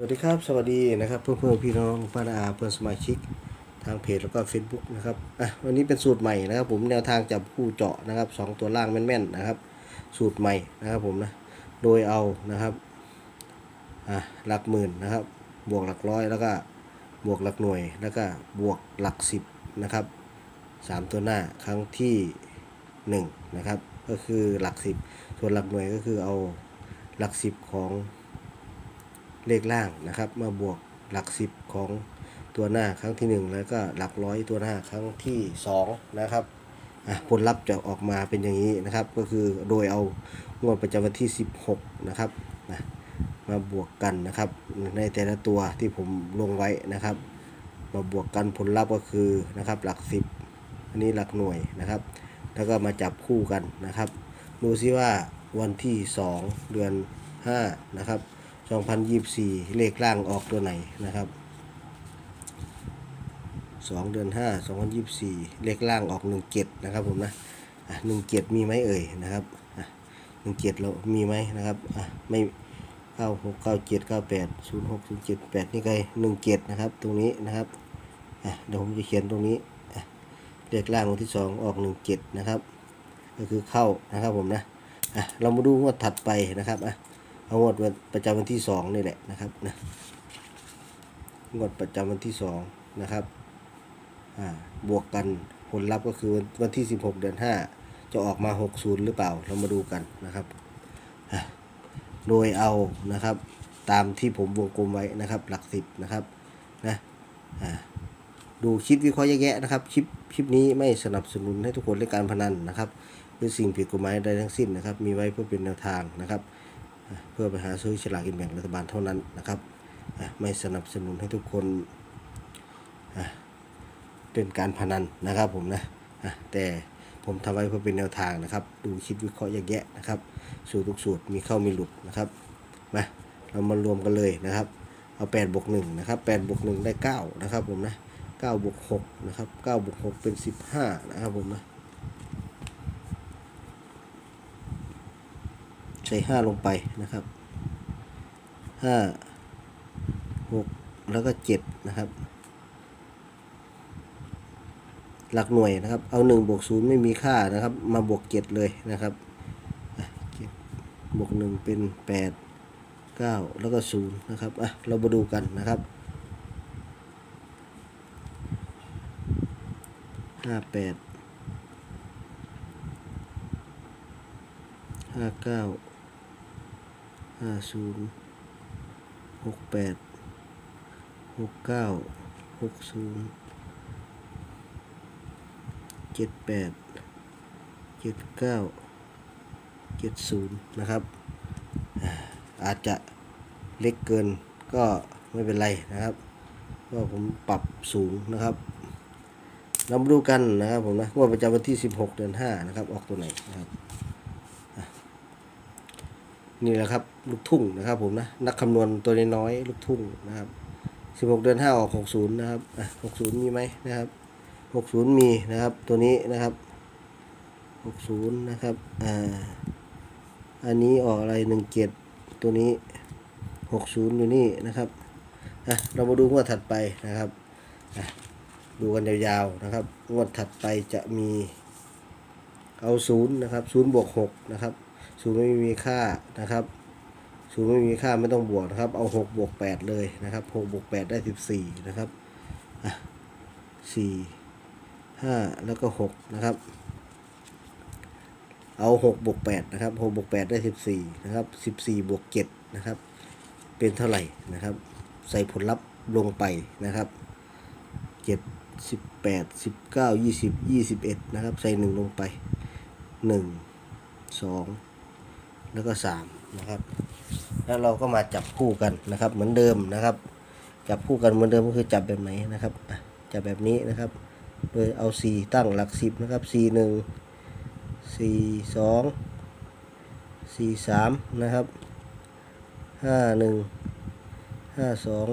สวัสดีครับ สวัสดีนะครับเพื่อนเพื่อนพี่น้องป้านอาเพื่อนสมาชิกทางเพจแล้วก็ Facebook นะครับอะวันนี้เป็นสูตรใหม่นะครับ ผมแนวทางจับคู่เจาะนะครับสองตัวล่างแม่นๆนะครับ สูตรใหม่นะครับผมนะโดยเอานะครับอะหลักหมื่นนะครับ บวกหลักร้อยแล้วก็บวกหลักหน่วยแล้วก็บวกหลักสิบนะครับสามตัวหน้าครั้งที่หนึ่งนะครับ ก็คือหลักสิบส่วนหลักหน่วยก็คือเอาหลักสิบของ เลขล่างนะครับ มาบวกหลักสิบของตัวหน้าครั้งที่ 1 แล้วก็หลักร้อยตัวหน้าครั้งที่2นะครับผลลัพธ์จะออกมาเป็นอย่างนี้นะครับ ก็คือโดยเอางวดประจำวันที่ 16 นะครับนะมาบวกกันนะครับ ในแต่ละตัวที่ผมลงไว้นะครับ มาบวกกันผลลัพธ์ก็คือนะครับหลัก 10 อันนี้หลักหน่วยนะครับ แล้วก็มาจับคู่กันนะครับ ดูซิว่าวันที่ 2 เดือน 5 นะครับ 2024 เลขล่างออกตัวไหนนะครับ 2 เดือน 5 2024 เลขล่างออก 17 นะครับผมนะอะ17 มีไหมเอ่ยนะครับอะ17 เรามีไหมนะครับอะไม่96 97 98 06 07 8นี่ไง17นะครับ ตรงนี้นะครับอะเดี๋ยวผมจะเขียนตรงนี้เลขล่างวันที่2ออก17นะครับ ก็คือเข้านะครับผมนะอะเรามาดูงวดถัดไปนะครับอะ งวดวันประจำวันที่สองนี่แหละนะครับนะงวดประจำวันที่สองนะครับอ่าบวกกันผลลัพธ์ก็คือวันวันที่ 16 เดือน 5 จะออกมา 60 หรือเปล่าเรามาดูกันนะครับอะโดยเอานะครับตามที่ผมวงกลมไว้นะครับ หลักสิบนะครับนะอ่าดูคลิปวิเคราะห์แยะๆนะครับคลิปคลิปนี้ไม่สนับสนุนให้ทุกคนเล่นการพนันนะครับหรือสิ่งผิดกฎหมายใดทั้งสิ้นนะครับ มีไว้เพื่อเป็นแนวทางนะครับ เพื่อไปหาซื้อฉลากกินแบ่งรัฐบาลเท่านั้นนะครับไม่สนับสนุนให้ทุกคนเล่นการพนันนะครับผมนะอะแต่ผมทำไว้เพื่อเป็นแนวทางนะครับ ดูคิดวิเคราะห์แยกแยะนะครับ สูตรทุกสูตรมีเข้ามีหลุดนะครับมาเรามารวมกันเลยนะครับ เอา8บวก1นะครับ8บวก1ได้ 9 นะครับผมนะ9บวก6นะครับ9บวก6เป็น 15 นะครับผมนะ ใส่ห้าลงไปนะครับห้าหกแล้วก็เจ็ดนะครับ หลักหน่วยนะครับ เอาหนึ่งบวกศูนย์ไม่มีค่านะครับ มาบวกเจ็ดเลยนะครับบวกหนึ่งเป็นแปดเก้าแล้วก็ศูนย์นะครับ อะ เรามาดูกันนะครับห้าแปดห้าเก้า ห้าศูนย์หกแปดหกเก้าหกศูนย์เจ็ดแปดเจ็ดเก้าเจ็ดศูนย์นะครับอาอาจจะเล็กเกินก็ไม่เป็นไรนะครับก็ผมปรับสูงนะครับเรามาดูกันนะครับผมนะงวดประจำวันที่ 16 เดือน 5 นะครับ ออกตัวไหนนะครับ นี่แหละครับ ลูกทุ่งนะครับผมนะ นักคำนวณตัวน้อยลูกทุ่งนะครับ16เดือน5ออก60นะครับอะ60มีไหมนะครับ60มีนะครับตัวนี้นะครับ60นะครับอ่าอันนี้ออกอะไร17ตัวนี้60อยู่นี่นะครับอะเรามาดูงวดถัดไปนะครับอะดูกันยาวๆนะครับ งวดถัดไปจะมีเอา0นะครับ0บวก6นะครับ ศูนย์ไม่มีค่านะครับศูนย์ไม่มีค่าไม่ต้องบวกนะครับ เอาหกบวกแปดเลยนะครับหกบวกแปดได้สิบสี่นะครับอะสี่ห้าแล้วก็หกนะครับ เอาหกบวกแปดนะครับหกบวกแปดได้สิบสี่นะครับสิบสี่บวกเจ็ดนะครับ เป็นเท่าไหร่นะครับ ใส่ผลลัพธ์ลงไปนะครับเจ็ดสิบแปดสิบเก้ายี่สิบยี่สิบเอ็ดนะครับ ใส่หนึ่งลงไปหนึ่งสอง แล้วก็สามนะครับ แล้วเราก็มาจับคู่กันนะครับ เหมือนเดิมนะครับ จับคู่กันเหมือนเดิมก็คือจับแบบไหนนะครับจับแบบนี้นะครับ โดยเอาสี่ตั้งหลักสิบนะครับสี่หนึ่งสี่สองสี่สามนะครับห้าหนึ่งห้าสอง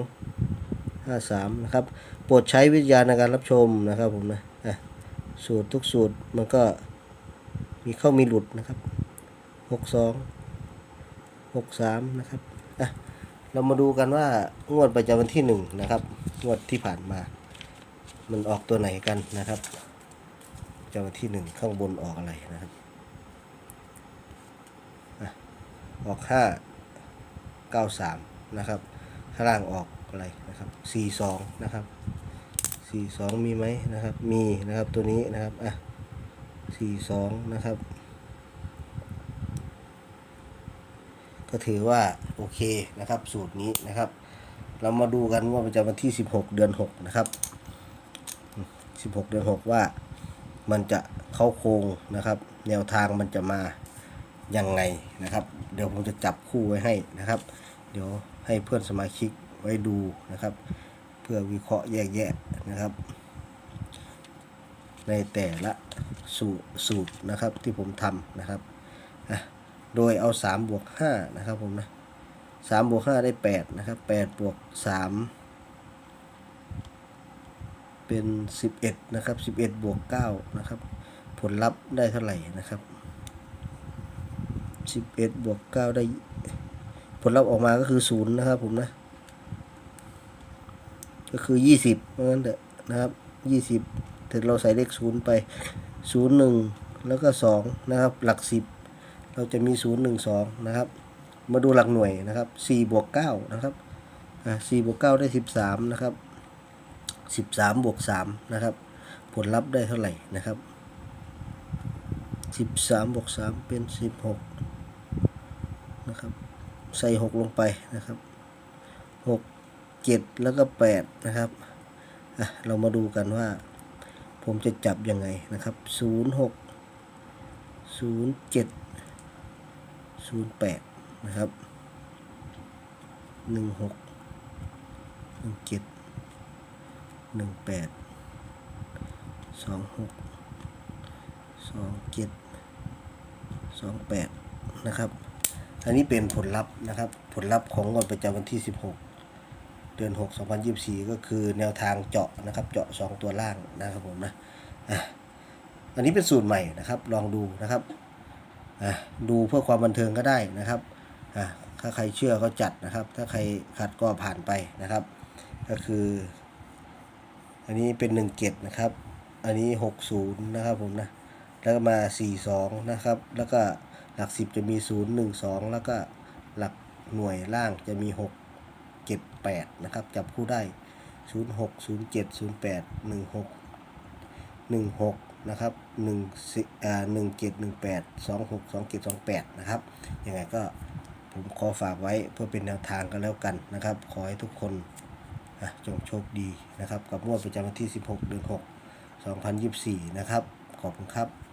ห้าสามนะครับ โปรดใช้วิทยาณในการรับชมนะครับผมนะ สูตรทุกสูตรมันก็มีเข้ามีหลุดนะครับ หกสองหกสามนะครับอะเรามาดูกันว่างวดประจำวันที่หนึ่งนะครับ งวดที่ผ่านมา มันออกตัวไหนกันนะครับประจำวันที่หนึ่งข้างบนออกอะไรนะครับอะออกห้าเก้าสามนะครับข้างล่างออกอะไรนะครับสี่สองนะครับสี่สองมีไหมนะครับ มีนะครับตัวนี้นะครับอะสี่สองนะครับ ก็ถือว่าโอเคนะครับ สูตรนี้นะครับ เรามาดูกันว่าประจำวันที่ 16 เดือน 6 นะครับ 16 เดือน 6 ว่ามันจะเข้าโครงนะครับ แนวทางมันจะมายังไงนะครับ เดี๋ยวผมจะจับคู่ไว้ให้นะครับ เดี๋ยวให้เพื่อนสมาชิกไว้ดูนะครับ เพื่อวิเคราะห์แยกแยะนะครับ ในแต่ละสูตรสูตรนะครับที่ผมทำนะครับอะ โดยเอา3บวก5นะครับผมนะ3บวก5ได้8นะครับ8บวก3เป็น 11นะครับ11บวก9นะครับผลลัพธ์ได้เท่าไหร่นะครับ 11บวก9ได้ผลลัพธ์ออกมาก็คือ0นะครับผมนะก็คือ 20เพราะงั้นเถอะนะครับ 20ถึงเราใส่เลข0ไป 0 1 แล้วก็ 2 นะครับ หลัก 10 เราจะมี 0 1 2 นะครับ มาดูหลักหน่วยนะครับ4บวก9นะครับอ่บวก9ได้ 13 นะครับ 13บวก3นะครับ ผลลัพธ์ได้เท่าไหร่นะครับ 13บวก3เป็น 16นะครับ ใส่ 6 ลงไปนะครับ 6 7 แล้วก็ 8 นะครับอะเรามาดูกันว่า ผมจะจับยังไงนะครับ 0 6 0 7 0 8นะครับ1 6 1 7 1 8 2 6 2 7 2 8นะครับ อันนี้เป็นผลลัพธ์นะครับ ผลลัพธ์ของงวดประจำวันที่16เดือน6 2024ก็คือแนวทางเจาะนะครับ เจาะ2ตัวล่างนะครับผมนะอะอันนี้เป็นสูตรใหม่นะครับ ลองดูนะครับ ดูเพื่อความบันเทิงก็ได้นะครับถ้าใครเชื่อก็จัดนะครับ ถ้าใครขัดก็ผ่านไปนะครับ ก็คือ อันนี้เป็น1 7นะครับ อันนี้ 60 นะครับผมนะ แล้วก็มา 42 นะครับ แล้วก็หลัก 10 จะมี 0 1 2 แล้วก็หลักหน่วยล่างจะมี 6 7 8 นะครับ จับคู่ได้ 0 6 0 7 0 8 1 6 1 6นะครับ1 10อ่า1 7 1 8 2 6 2 7 2 8นะครับยังไงก็ผมขอฝากไว้เพื่อเป็นแนวทางกันแล้วกันนะครับ ขอให้ทุกคนจงโชคดีนะครับ กับงวดประจำวันที่ 16 เดือน 6 2024 นะครับ ขอบคุณครับ